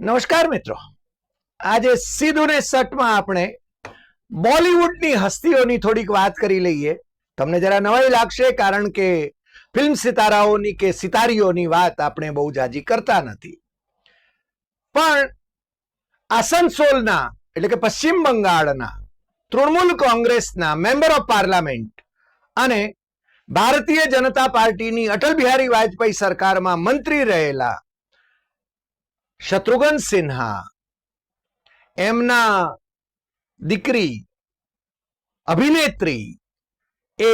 નમસ્કાર મિત્રો. આજે સીધું ને સટમાં આપણે બોલિવૂડની હસ્તીઓની થોડીક વાત કરી લઈએ. તમને જરા નવાઈ લાગશે કારણ કે ફિલ્મ સિતારાઓની કે સિતારીઓની વાત આપણે બહુ જાજી કરતા નથી. પણ આસનસોલના એટલે કે પશ્ચિમ બંગાળના, તૃણમૂલ કોંગ્રેસના મેમ્બર ઓફ પાર્લામેન્ટ અને ભારતીય જનતા પાર્ટીની અટલ બિહારી વાજપેયી સરકારમાં મંત્રી રહેલા શત્રુઘ્ન સિન્હા, એમના દીકરી, અભિનેત્રી એ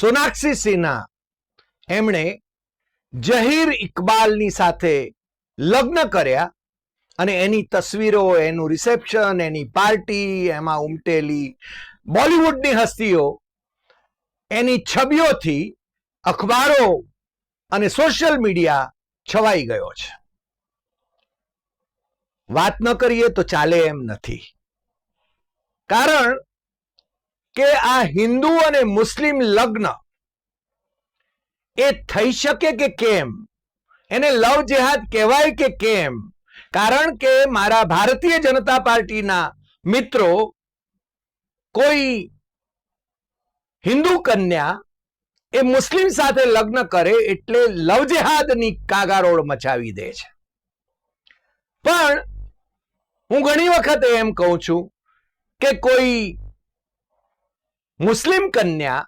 સોનાક્ષી સિન્હા. એમણે જહીર ઇકબાલની સાથે લગ્ન કર્યા અને એની તસવીરો, એનું રિસેપ્શન, એની પાર્ટી, એમાં ઉમટેલી બોલિવૂડની હસ્તીઓ, એની છબીઓથી અખબારો અને સોશિયલ મીડિયા છવાઈ ગયો છે. વાત ન કરીએ તો ચાલે એમ નથી. કારણ કે આ હિન્દુ અને મુસ્લિમ લગ્ન એ થઈ શકે કે કેમ? એને લવ જેહાદ કહેવાય કે કેમ? કારણ કે મારા ભારતીય જનતા પાર્ટીના મિત્રો કોઈ હિન્દુ કન્યા એ મુસ્લિમ સાથે લગ્ન કરે એટલે લવ જેહાદની કાગારોળ મચાવી દે છે. પણ હું ઘણી વખત એમ કહું છું કે કોઈ મુસ્લિમ કન્યા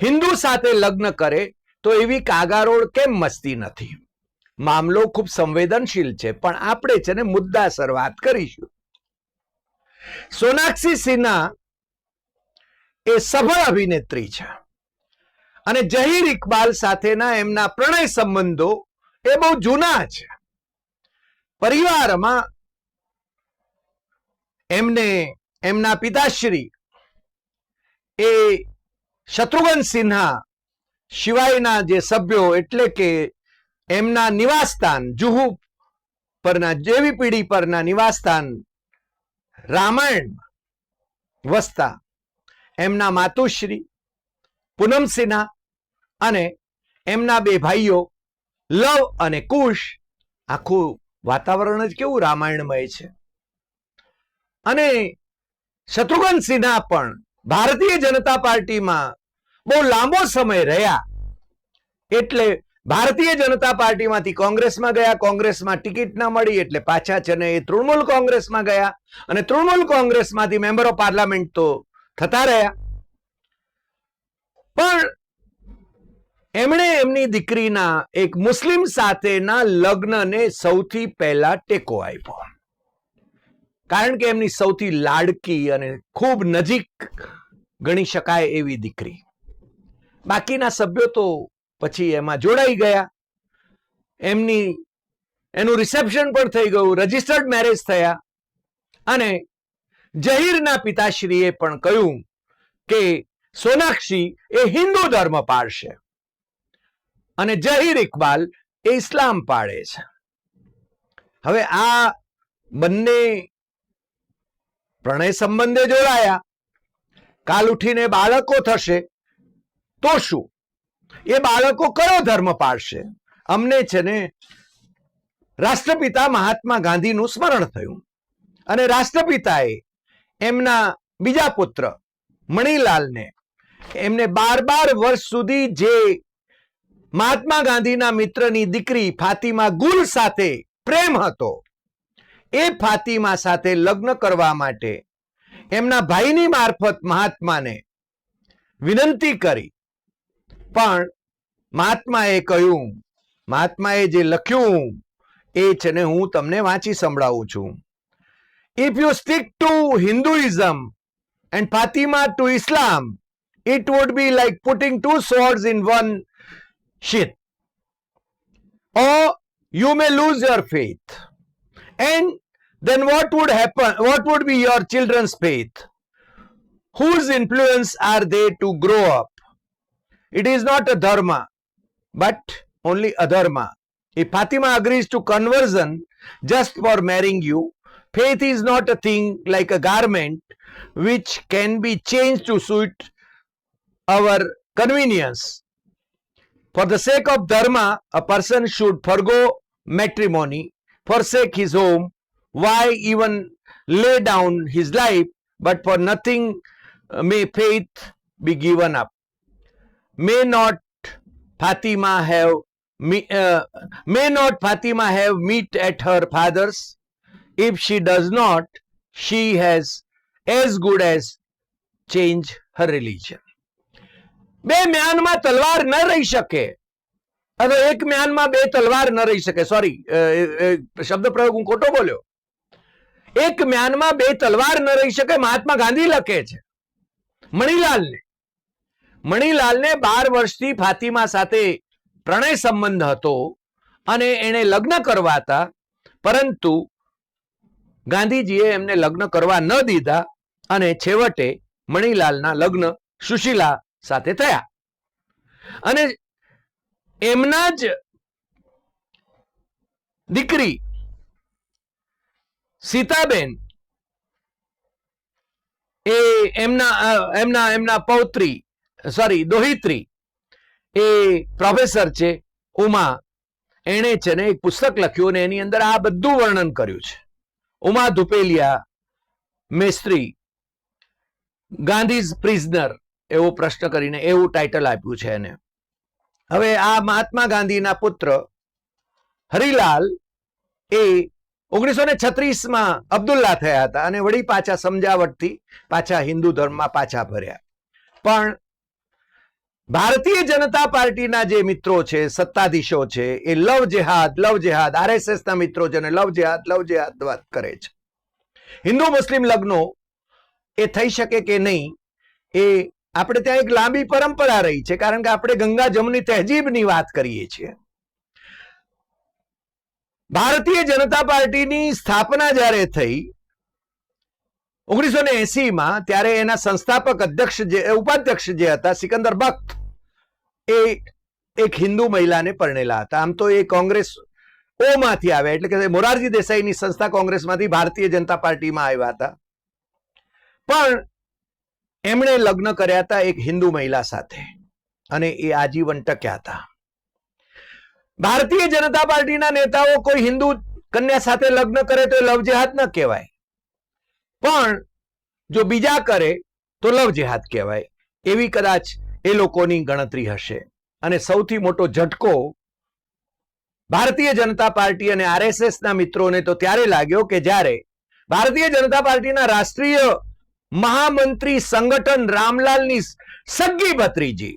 હિન્દુ સાથે લગ્ન કરે તો એવી કાગારોળ કેમ મસ્તી નથી? મામલો ખૂબ સંવેદનશીલ છે, પણ આપણે છે ને મુદ્દાસર વાત કરીશું. સોનાક્ષી સિન્હા એ સફળ અભિનેત્રી છે અને જહીર ઇકબાલ સાથેના એમના પ્રણય સંબંધો એ બહુ જૂના છે. પરિવારમાં એમને, એમના પિતાશ્રી એ શત્રુઘ્ન સિન્હા સિવાયના જે સભ્યો એટલે કે એમના નિવાસસ્થાન જુહુ પરના, જેવી પીઢી પરના નિવાસસ્થાન રામાયણ વસતા. એમના માતુશ્રી પૂનમ સિન્હા અને એમના બે ભાઈઓ લવ અને કુશ. આખું વાતાવરણ જ કેવું રામાયણમય છે. અને શત્રુઘ્ન સિન્હા પણ ભારતીય જનતા પાર્ટીમાં બહુ લાંબો સમય રહ્યા. એટલે ભારતીય જનતા પાર્ટીમાંથી કોંગ્રેસમાં ગયા, કોંગ્રેસમાં ટિકિટ ના મળી, એટલે પાછા છે ને એ તૃણમૂલ કોંગ્રેસમાં ગયા. અને તૃણમૂલ કોંગ્રેસમાંથી મેમ્બર ઓફ પાર્લામેન્ટ તો થતા રહ્યા. પણ એમણે એમની દીકરીના એક મુસ્લિમ સાથેના લગ્નને સૌથી પહેલા ટેકો આપ્યો. કારણ કે એમની સૌથી લાડકી અને ખૂબ નજીક ગણી શકાય એવી દીકરી. બાકીના સભ્યો તો પછી એમાં જોડાઈ ગયા. એમની, એનું રિસેપ્શન પણ થઈ ગયું રજિસ્ટર્ડ મેરેજ થયા. અને જહીરના પિતાશ્રીએ પણ કહ્યું કે સોનાક્ષી એ હિન્દુ ધર્મ પાળશે અને જહીર ઇકબાલ એ ઇસ્લામ પાળે છે. હવે આ બંને પ્રણય સંબંધે જોડાયા. કાલ ઉઠીને બાળકો થશે, તો શું? એ બાળકો કયો ધર્મ પાળશે અમને છે ને, રાષ્ટ્રપિતા મહાત્મા ગાંધીનું સ્મરણ થયું. અને રાષ્ટ્રપિતાએ એમના બીજા પુત્ર, મણિલાલને, એમને બાર બાર વર્ષ સુધી જે મહાત્મા ગાંધીના મિત્રની દીકરી ફાતિમા ગુલ સાથે પ્રેમ હતો એ ફાતિમા સાથે લગ્ન કરવા માટે એમના ભાઈની મારફત મહાત્માને વિનંતી કરી પણ મહાત્માએ કહ્યું, મહાત્માએ જે લખ્યું એ છે ને હું તમને વાંચી સંભળાવું છું if you stick to Hinduism and Fatima to Islam it would be like putting two swords in one sheath. Or you may lose your faith. And then what would happen? What would be your children's faith? Whose influence are they to grow up? It is not a dharma, but only a dharma. If Fatima agrees to conversion just for marrying you, faith is not a thing like a garment which can be changed to suit our convenience. For the sake of dharma, a person should forego matrimony forsake his home why even lay down his life but for nothing uh, may faith be given up may not fatima have me, uh, may not fatima have meat at her father's if she does not she has as good as change her religion બે મ્યાનમાં તલવાર ન રહી શકે અથવા એક મ્યાનમાં બે તલવાર ન રહી શકે. સોરી શબ્દ પ્રયોગ હું ખોટો બોલ્યો? એક મ્યાનમાં બે તલવાર ન રહી શકે મહાત્મા ગાંધી લખે છે. મણીલાલને. મણીલાલને બાર વર્ષથી ફાતિમા સાથે પ્રણય સંબંધ હતો અને એને લગ્ન કરવા હતા. પરંતુ ગાંધીજીએ એમને લગ્ન કરવા ન દીધા અને છેવટે મણીલાલના લગ્ન સુશીલા સાથે થયા. અને એમના જ દીકરી સીતાબેન એ એમના એમના એમના પૌત્રી સોરી દોહિત્રી એ પ્રોફેસર છે, ઉમા. એણે છે ને એક પુસ્તક લખ્યું અને એની અંદર આ બધું વર્ણન કર્યું છે. ઉમા ધુપેલિયા, મેસ્ત્રી, ગાંધીઝ પ્રિઝનર એવો પ્રશ્ન કરીને એવું ટાઇટલ આપ્યું છે એને. હવે આ મહાત્મા ગાંધીના પુત્ર હરિલાલ એ ઓગણીસો ને છત્રીસમાં અબ્દુલ્લા થયા હતા અને વળી પાછા સમજાવટથી પાછા હિન્દુ ધર્મમાં પાછા ભર્યા પણ ભારતીય જનતા પાર્ટીના જે મિત્રો છે, સત્તાધીશો છે, એ લવ જેહાદ લવ જેહાદ, આરએસએસ ના મિત્રો છે અને લવ જેહાદ લવ જેહાદ વાત કરે છે. હિન્દુ મુસ્લિમ લગ્નો એ થઈ શકે કે નહીં એ આપણે ત્યાં એક લાંબી પરંપરા રહી છે, કારણ કે આપણે ગંગા જમની તહેજીબની વાત કરીએ છીએ. ભારતીય જનતા પાર્ટીની સ્થાપના જ્યારે થઈ, ઓગણીસો ને એસી માં ત્યારે એના સંસ્થાપક અધ્યક્ષ જે ઉપાધ્યક્ષ જે હતા, સિકંદર બખ્ત એ એક હિન્દુ મહિલાને પરણેલા હતા. આમ તો એ કોંગ્રેસ ઓમાંથી માંથી આવ્યા, એટલે કે મોરારજી દેસાઈની સંસ્થા કોંગ્રેસમાંથી ભારતીય જનતા પાર્ટીમાં આવ્યા હતા. પણ એમણે લગ્ન કર્યા હતા એક હિન્દુ મહિલા સાથે અને એ આજીવન ટક્યા હતા. ભારતીય જનતા પાર્ટીના નેતાઓ કોઈ હિન્દુ કન્યા સાથે લગ્ન કરે તો એ લવજેહાદ ન કહેવાય. પણ જો બીજા કરે તો લવજેહાદ કહેવાય. એવી કદાચ એ લોકોની ગણતરી હશે. અને સૌથી મોટો ઝટકો ભારતીય જનતા પાર્ટી અને આરએસએસના મિત્રોને તો ત્યારે લાગ્યો કે જ્યારે ભારતીય જનતા પાર્ટીના રાષ્ટ્રીય મહામંત્રી સંગઠન રામલાલની સગી ભત્રીજી,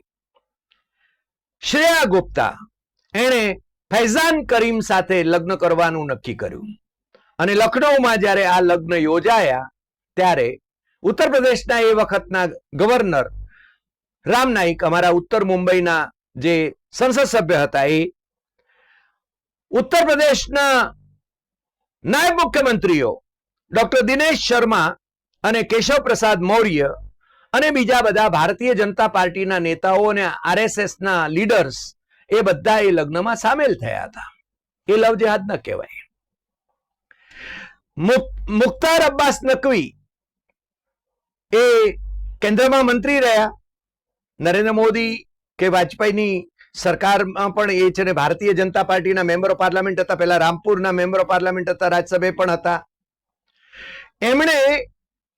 શ્રેયા ગુપ્તા, એણે ફૈઝાન કરીમ સાથે લગ્ન કરવાનું નક્કી કર્યું. અને લખનૌમાં જ્યારે આ લગ્ન યોજાયા, ત્યારે ઉત્તર પ્રદેશના એ વખતના ગવર્નર રામ નાઈક, અમારા ઉત્તર મુંબઈના જે સંસદ સભ્ય હતા, એ ઉત્તર પ્રદેશના નાયબ મુખ્યમંત્રીઓ, ડોક્ટર દિનેશ શર્મા અને કેશવ પ્રસાદ મૌર્ય અને બીજા બધા ભારતીય જનતા પાર્ટીના નેતાઓ અને આરએસએસ ના લીડર્સ એ બધા એ લગ્નમાં સામેલ થયા હતા. એ લવ જેહાદ ન કહેવાય. મુખ્તાર અબ્બાસ નકવી એ કેન્દ્રમાં મંત્રી રહ્યા. નરેન્દ્ર મોદી કે વાજપેયીની સરકારમાં પણ એ છે ને ભારતીય જનતા પાર્ટીના મેમ્બર પાર્લામેન્ટ હતા. પહેલા રામપુરના મેમ્બર પાર્લામેન્ટ હતા રાજ્યસભ્ય પણ હતા. એમણે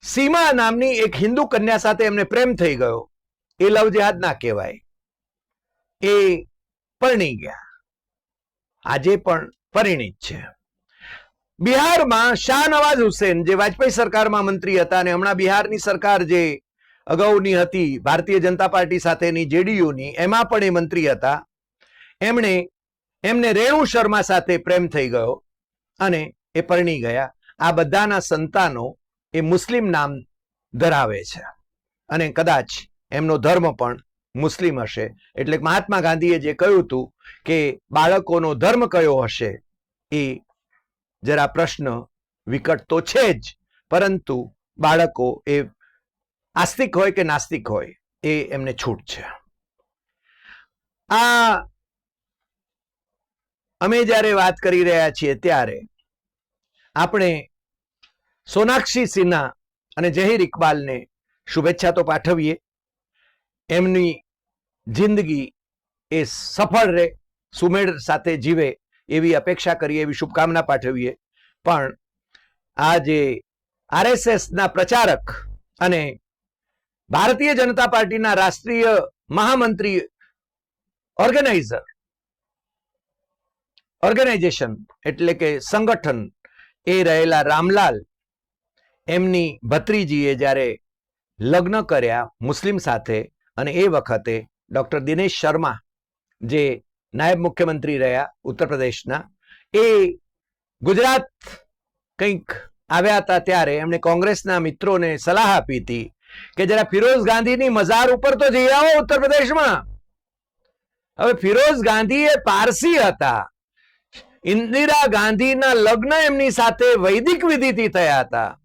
સીમા નામની એક હિન્દુ કન્યા સાથે એમને પ્રેમ થઈ ગયો. એ લવ જેહાદ ના કહેવાય. એ પરણી ગયા. આજે પણ પરિણિત છે. બિહારમાં શાહનવાઝ હુસેન, જે વાજપેયી સરકારમાં મંત્રી હતા અને હમણાં બિહારની સરકાર જે અગાઉની હતી, ભારતીય જનતા પાર્ટી સાથેની, જેડીયુની, એમાં પણ એ મંત્રી હતા. એમણે, એમને રેણુ શર્મા સાથે પ્રેમ થઈ ગયો અને એ પરણી ગયા. આ બધાના સંતાનો એ મુસ્લિમ નામ ધરાવે છે. અને કદાચ એમનો ધર્મ પણ મુસ્લિમ હશે. એટલે મહાત્મા ગાંધીએ જે કહ્યું હતું કે બાળકોનો ધર્મ કયો હશે એ જરા પ્રશ્ન વિકટ તો છે જ, પરંતુ બાળકો એ આસ્તિક હોય કે નાસ્તિક હોય એ એમને છૂટ છે. આ અમે જ્યારે વાત કરી રહ્યા છીએ ત્યારે આપણે સોનાક્ષી સિન્હા અને જહીર ઇકબાલને શુભેચ્છા તો પાઠવીએ. એમની જિંદગી એ સફળ રહે, સુમેળ સાથે જીવે એવી અપેક્ષા કરીએ, એવી શુભકામના પાઠવીએ. પણ આ જે આરએસએસના પ્રચારક અને ભારતીય જનતા પાર્ટીના રાષ્ટ્રીય મહામંત્રી ઓર્ગેનાઇઝર, ઓર્ગેનાઇઝેશન એટલે કે સંગઠન એ રહેલા રામલાલ એમની ભત્રીજીએ જ્યારે લગ્ન કર્યા મુસ્લિમ સાથે અને એ વખતે ડૉક્ટર દિનેશ શર્મા જે નાયબ મુખ્યમંત્રી રહ્યા ઉત્તર એ ગુજરાત કંઈક આવ્યા હતા ત્યારે એમણે કોંગ્રેસના મિત્રોને સલાહ આપી હતી કે જરા ફિરોઝ ગાંધીની મજાર ઉપર તો જઈ આવો ઉત્તર પ્રદેશમાં. હવે ફિરોઝ ગાંધી એ પારસી હતા. ઇન્દિરા ગાંધીના લગ્ન એમની સાથે વૈદિક વિધિથી થયા હતા.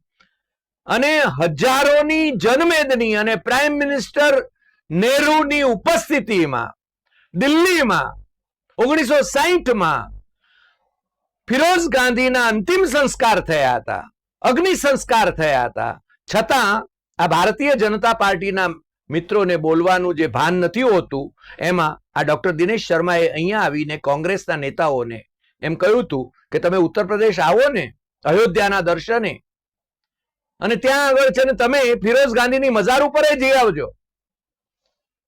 અને હજારોની જનમેદની અને પ્રાઇમ મિનિસ્ટર નેહરુની ઉપસ્થિતિમાં, દિલ્હીમાં, ઓગણીસો સાહીઠમાં ફિરોઝ ગાંધીના અંતિમ સંસ્કાર થયા હતા, અગ્નિ સંસ્કાર થયા હતા. છતાં આ ભારતીય જનતા પાર્ટીના મિત્રોને બોલવાનું જે ભાન નથી હોતું, એમાં આ ડોક્ટર દિનેશ શર્માએ અહીંયા આવીને કોંગ્રેસના નેતાઓને એમ કહ્યું હતું કે તમે ઉત્તર પ્રદેશ આવો ને, અયોધ્યાના દર્શને અને ત્યાં આગળ છે ને તમે ફિરોઝ ગાંધીની મજાર ઉપર જઈ આવજો.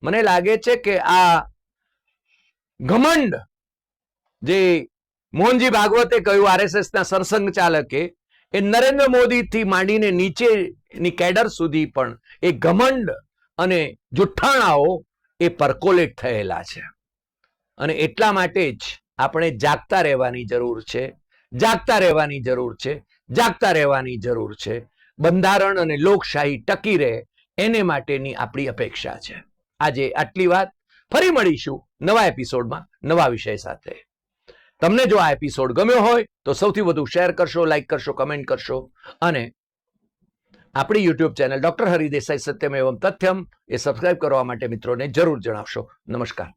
મને લાગે છે કે આ ઘમંડ જે મોહનજી ભાગવતે કહ્યું, આરએસએસ ના સરસંઘ ચાલકે, એ નરેન્દ્ર મોદીથી માંડીને નીચેની કેડર સુધી પણ એ ઘમંડ અને જુઠ્ઠાણાઓ એ પરકોલેટ થયેલા છે. અને એટલા માટે જ આપણે જાગતા રહેવાની જરૂર છે, જાગતા રહેવાની જરૂર છે, જાગતા રહેવાની જરૂર છે. બંધારણ અને લોકશાહી ટકી રહે, એને માટેની આપણી અપેક્ષા છે. આજે આટલી વાત. ફરી મળીશું નવા એપિસોડમાં, નવા વિષય સાથે. તમને જો આ એપિસોડ ગમ્યો હોય, તો સૌથી વધુ શેર કરશો, લાઈક કરશો, કમેન્ટ કરશો. અને આપણી યુટ્યુબ ચેનલ ડોક્ટર હરિદેસાઈ સત્યમ એવમ તથ્યમ એ સબસ્ક્રાઇબ કરવા માટે મિત્રોને જરૂર જણાવશો. નમસ્કાર.